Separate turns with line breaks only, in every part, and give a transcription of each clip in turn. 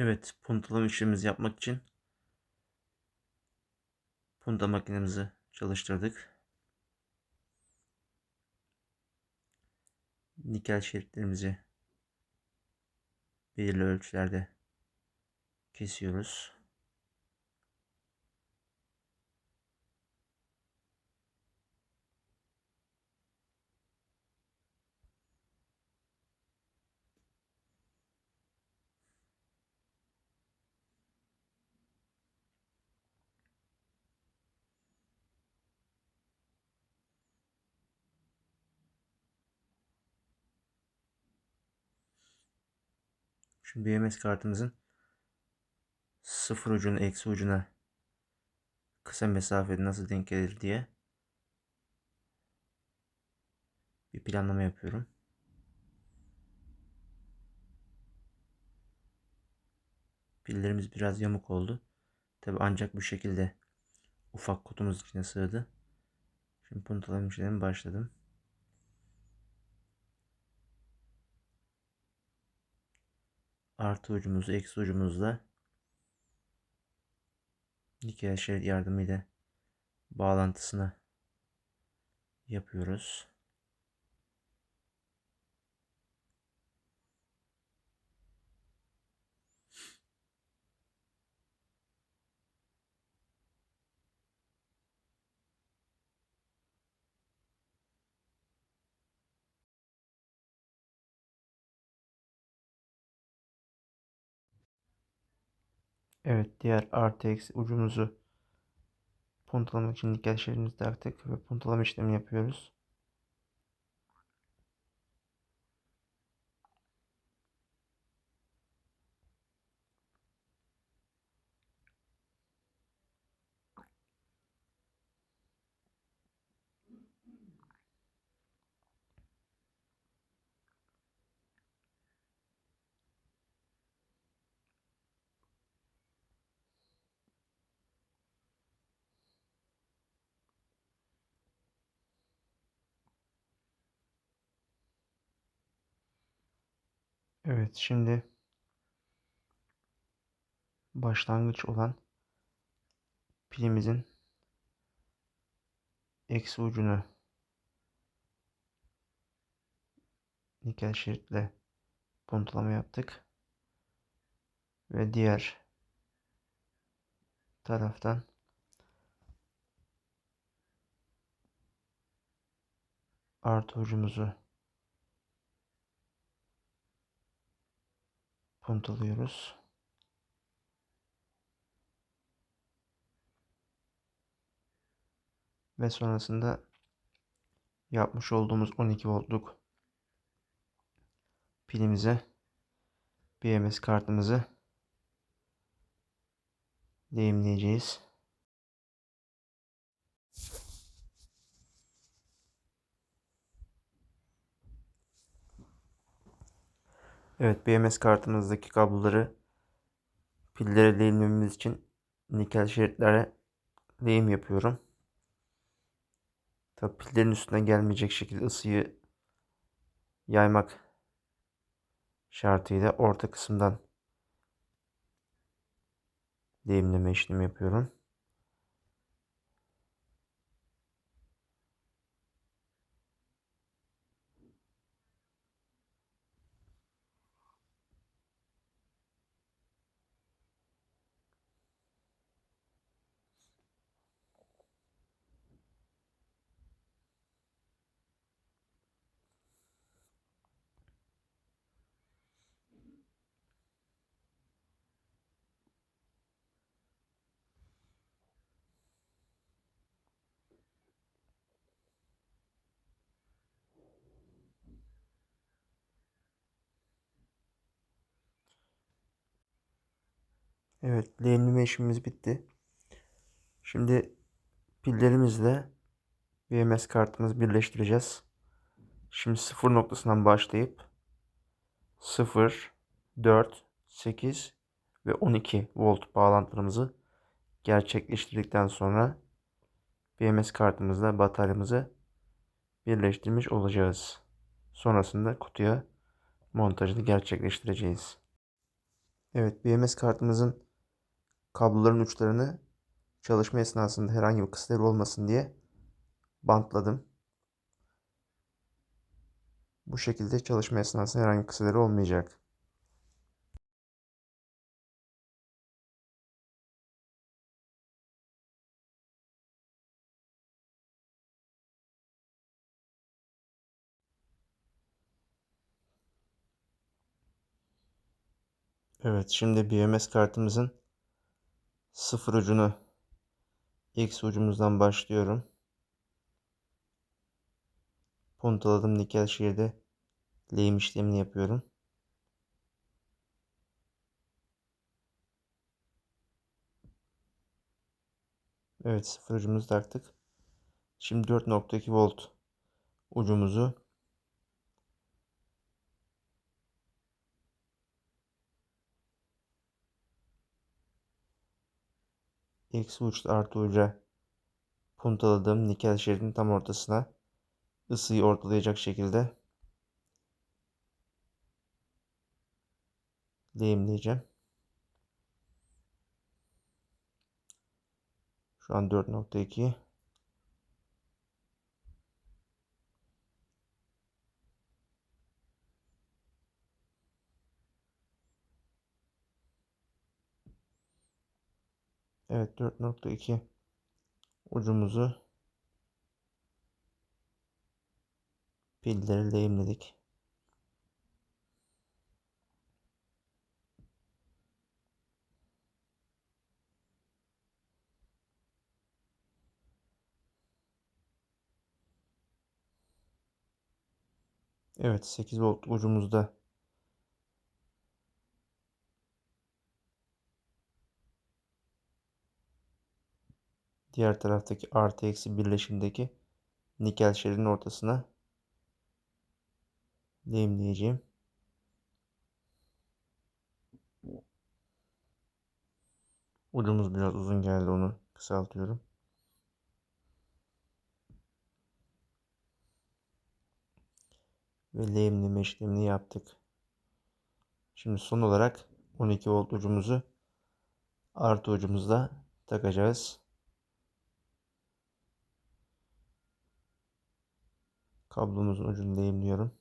Evet, puntalama işlemimizi yapmak için punta makinemizi çalıştırdık. Nikel şeritlerimizi belirli ölçülerde kesiyoruz. Şimdi BMS kartımızın sıfır ucuna eksi ucuna kısa mesafede nasıl denk gelir diye bir planlama yapıyorum. Pillerimiz biraz yamuk oldu. Tabi ancak bu şekilde ufak kutumuz içine sığdı. Şimdi puntalama işlemine başladım. Artı ucumuzu eksi ucumuzla nikel şerit yardımıyla bağlantısını yapıyoruz. Evet diğer artı eksi ucumuzu puntalamak için nikel şeridimizi taktık ve puntalama işlemi yapıyoruz. Evet şimdi başlangıç olan pilimizin eksi ucunu nikel şeritle puntalama yaptık. Ve diğer taraftan artı ucumuzu puntalıyoruz. Ve sonrasında yapmış olduğumuz 12 voltluk pilimize BMS kartımızı deyimleyeceğiz. Evet BMS kartımızdaki kabloları pillere değinmemiz için nikel şeritlere lehim yapıyorum. Tabi pillerin üstüne gelmeyecek şekilde ısıyı yaymak şartıyla orta kısımdan lehimleme işlemi yapıyorum. Evet, lehimleme işimiz bitti. Şimdi pillerimizle BMS kartımızı birleştireceğiz. Şimdi sıfır noktasından başlayıp 0, 4, 8 ve 12 volt bağlantılarımızı gerçekleştirdikten sonra BMS kartımızla bataryamızı birleştirmiş olacağız. Sonrasında kutuya montajını gerçekleştireceğiz. Evet, BMS kartımızın kabloların uçlarını çalışma esnasında herhangi bir kısıtları olmasın diye bantladım. Bu şekilde çalışma esnasında herhangi bir kısıtları olmayacak. Evet, şimdi BMS kartımızın sıfır ucunu X ucumuzdan başlıyorum. Puntaladım nikel şehirde lehim işlemini yapıyorum. Evet sıfır ucumuzu taktık. Şimdi 4.2 volt ucumuzu eksi uçta artı uca puntaladığım nikel şeridin tam ortasına ısıyı ortalayacak şekilde lehimleyeceğim. Şu an 4.2 Evet 4.2 ucumuzu pilleri lehimledik. Evet 8 volt ucumuzda diğer taraftaki artı eksi birleşimdeki nikel şeridin ortasına lehimleyeceğim. Ucumuz biraz uzun geldi onu kısaltıyorum. Ve lehimleme işlemini yaptık. Şimdi son olarak 12 volt ucumuzu artı ucumuzda takacağız. Kablomuzun ucunu lehimliyorum.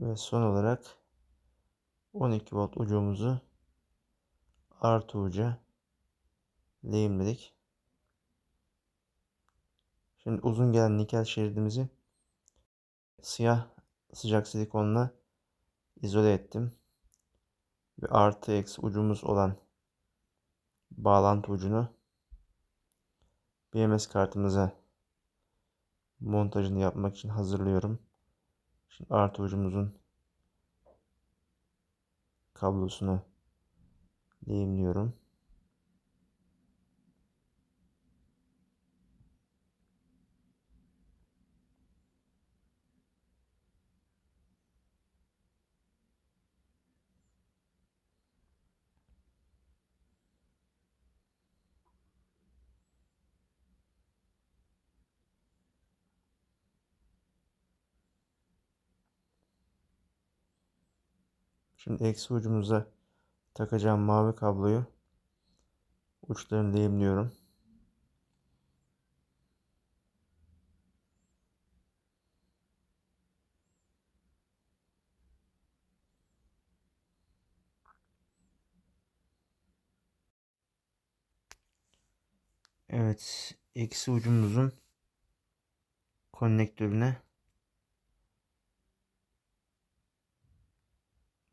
Ve son olarak 12 volt ucumuzu artı uca lehimledik. Şimdi uzun gelen nikel şeridimizi siyah sıcak silikonla izole ettim. Ve artı eksi ucumuz olan bağlantı ucunu BMS kartımıza montajını yapmak için hazırlıyorum. Şimdi artı ucumuzun kablosunu lehimliyorum. Şimdi eksi ucumuza takacağım mavi kabloyu uçlarını lehimliyorum. Evet, eksi ucumuzun konnektörüne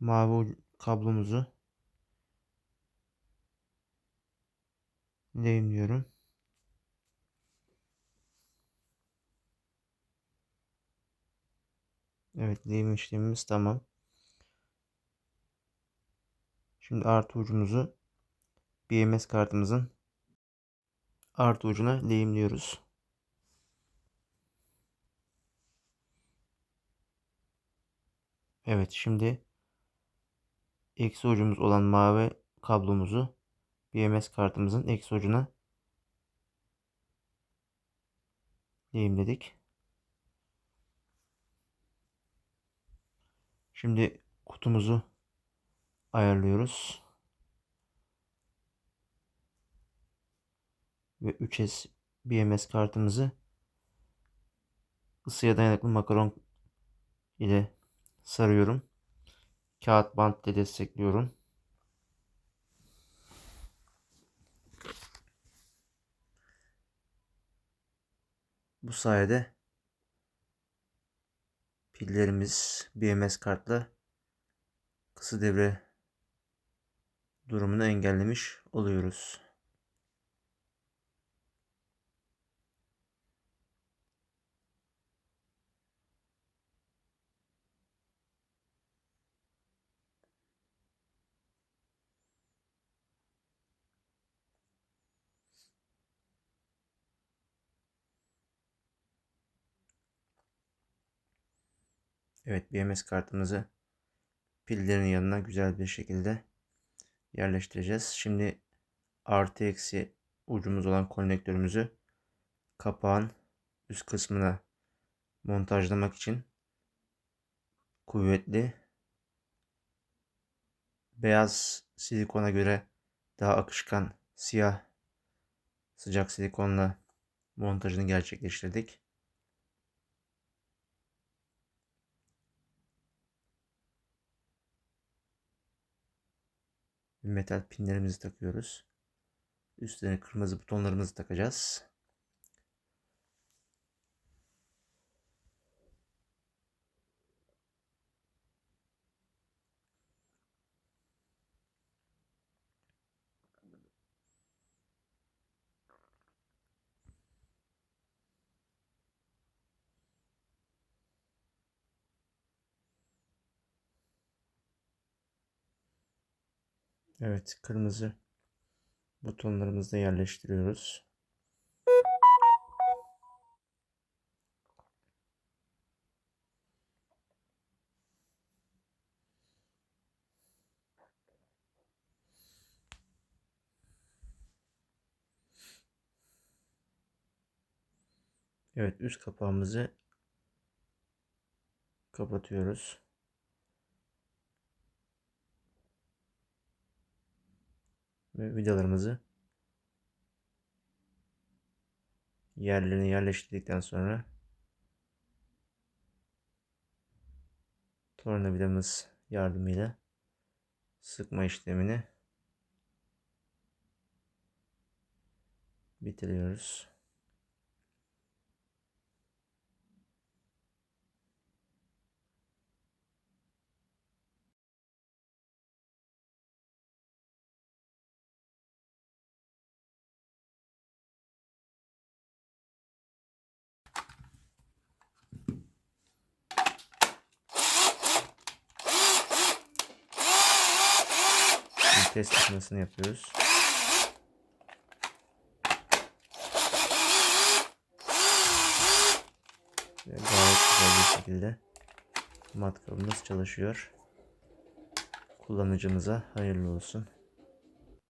mavi kablomuzu lehimliyorum. Evet lehim işlemimiz tamam. Şimdi artı ucumuzu BMS kartımızın artı ucuna lehimliyoruz. Evet şimdi eksi ucumuz olan mavi kablomuzu BMS kartımızın eksi ucuna lehimledik. Şimdi kutumuzu ayarlıyoruz. Ve 3S BMS kartımızı ısıya dayanıklı makaron ile sarıyorum. Kağıt bant ile destekliyorum. Bu sayede pillerimiz BMS kartla kısa devre durumunu engellemiş oluyoruz. Evet BMS kartımızı pillerin yanına güzel bir şekilde yerleştireceğiz. Şimdi artı eksi ucumuz olan konnektörümüzü kapağın üst kısmına montajlamak için kuvvetli beyaz silikona göre daha akışkan siyah sıcak silikonla montajını gerçekleştirdik. Metal pinlerimizi takıyoruz. Üstlerine kırmızı butonlarımızı takacağız. Evet, kırmızı butonlarımızı da yerleştiriyoruz. Evet, üst kapağımızı kapatıyoruz. Vidalarımızı yerlerine yerleştirdikten sonra tornavidamız yardımıyla sıkma işlemini bitiriyoruz. Test aşamasını yapıyoruz. Ve gayet güzel bir şekilde matkabımız çalışıyor. Kullanıcımıza hayırlı olsun.